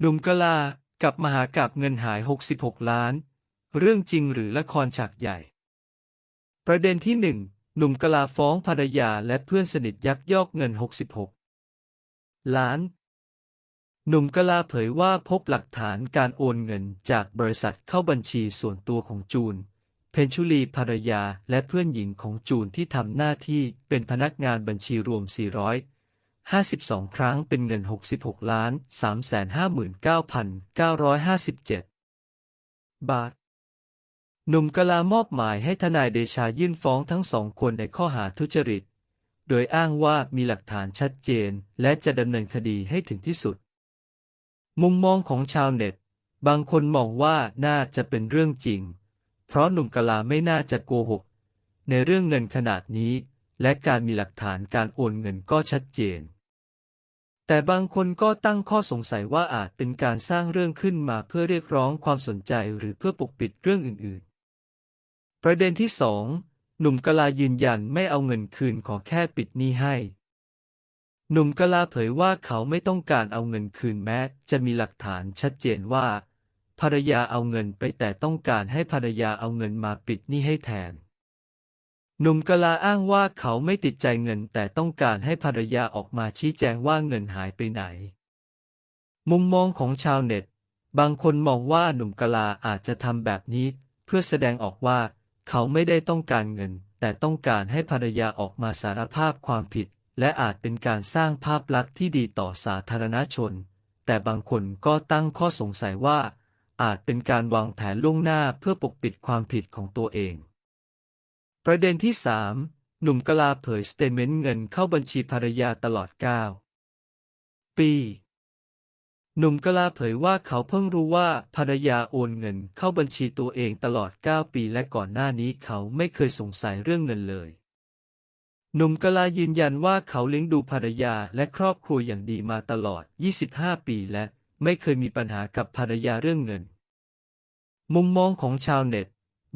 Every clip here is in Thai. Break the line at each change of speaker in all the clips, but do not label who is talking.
หนุ่มกลา กับมหากาบเงินหาย 66 ล้าน เรื่องจริงหรือละครฉากใหญ่ ประเด็นที่หนึ่งหนุ่มกลาฟ้องภรรยาและเพื่อนสนิทยักยอกเงิน 66 ล้าน หนุ่มกลาเผยว่าพบหลักฐานการโอนเงินจากบริษัทเข้าบัญชีส่วนตัวของจูน เพนชุลีภรรยาและเพื่อนหญิงของจูนที่ทำหน้าที่เป็นพนักงานบัญชีรวม 400 52 ครั้งเป็นเงิน 66 ล้าน 359,957 บาท หนุ่มกะลามอบหมายให้ทนายเดชายื่นฟ้องทั้งสองคนในข้อหาทุจริต โดยอ้างว่ามีหลักฐานชัดเจน และจะดำเนินคดีให้ถึงที่สุด มุมมองของชาวเน็ต บางคนมองว่าน่าจะเป็นเรื่องจริง เพราะหนุ่มกะลาไม่น่าจะโกหก ในเรื่องเงินขนาดนี้และการมีหลักฐานการโอนเงินก็ชัดเจน แต่บางคนก็ตั้งข้อสงสัยว่าอาจเป็นการสร้างเรื่องขึ้นมาเพื่อเรียกร้องความสนใจหรือเพื่อปกปิดเรื่องอื่นๆ ประเด็นที่สองหนุ่มกลายืนยันไม่เอาเงินคืนขอแค่ปิดหนี้ให้ หนุ่มกลาเผยว่าเขาไม่ต้องการเอาเงินคืนแม้ จะมีหลักฐานชัดเจนว่า ภรรยาเอาเงินไปแต่ต้องการให้ภรรยาเอาเงินมาปิดหนี้ให้แทน หนุ่มกะลาอ้างว่าเขาไม่ติดใจเงินแต่ต้องการให้ภรรยาออกมาชี้แจงว่าเงินหายไปไหน มุมมองของชาวเน็ต บางคนมองว่าหนุ่มกะลาอาจจะทำแบบนี้ เพื่อแสดงออกว่าเขาไม่ได้ต้องการเงิน แต่ต้องการให้ภรรยาออกมาสารภาพความผิด และอาจเป็นการสร้างภาพลักษณ์ที่ดีต่อสาธารณชน แต่บางคนก็ตั้งข้อสงสัยว่า อาจเป็นการวางแผนล่วงหน้าเพื่อปกปิดความผิดของตัวเอง ประเด็นที่ 3 หนุ่มกลาเผยสเตทเมนต์เงินเข้าบัญชีภรรยาตลอด 9 ปี หนุ่มกลาเผยว่าเขาเพิ่งรู้ว่าภรรยาโอนเงินเข้าบัญชีตัวเองตลอด 9 ปี และก่อนหน้านี้เขาไม่เคยสงสัยเรื่องเงินเลย หนุ่มกลายืนยันว่าเขาเลี้ยงดูภรรยาและครอบครัวอย่างดีมาตลอด 25 ปีและไม่เคยมีปัญหากับภรรยาเรื่องเงิน มุมมองของชาวเน็ต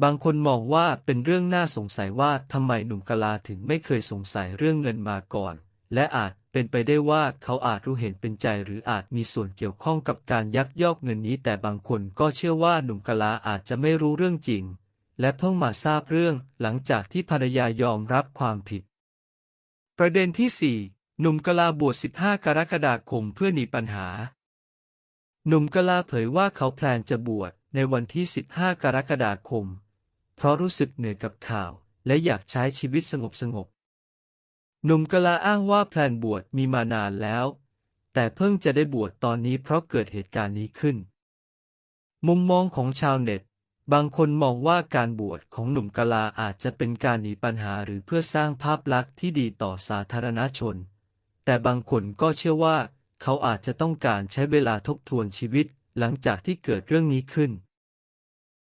บางคนมองว่าเป็นเรื่องน่าสงสัยว่าทำไมหนุ่มกะลาถึงไม่เคยสงสัยเรื่องเงินมาก่อน และอาจเป็นไปได้ว่าเขาอาจรู้เห็นเป็นใจหรืออาจมีส่วนเกี่ยวข้องกับการยักยอกเงินนี้ แต่บางคนก็เชื่อว่าหนุ่มกะลาอาจจะไม่รู้เรื่องจริง และเพิ่งมาทราบเรื่องหลังจากที่ภรรยายอมรับความผิด ประเด็นที่ 4 หนุ่มกะลาบวช 15 กรกฎาคมเพื่อหนีปัญหา หนุ่มกะลาเผยว่าเขาแพลนจะบวชในวันที่ 15 กรกฎาคม เพราะรู้สึกเหนื่อยกับข่าว และอยากใช้ชีวิตสงบสงบๆหนุ่มกะลาอ้างว่าแพลนบวชมีมานานแล้ว แต่เพิ่งจะได้บวชตอนนี้เพราะเกิดเหตุการณ์นี้ขึ้น มุมมองของชาวเน็ต บางคนมองว่าการบวชของหนุ่มกะลาอาจจะเป็นการหนีปัญหาหรือเพื่อสร้างภาพลักษณ์ที่ดีต่อสาธารณชน แต่บางคนก็เชื่อว่า เขาอาจจะต้องการใช้เวลาทบทวนชีวิตหลังจากที่เกิดเรื่องนี้ขึ้น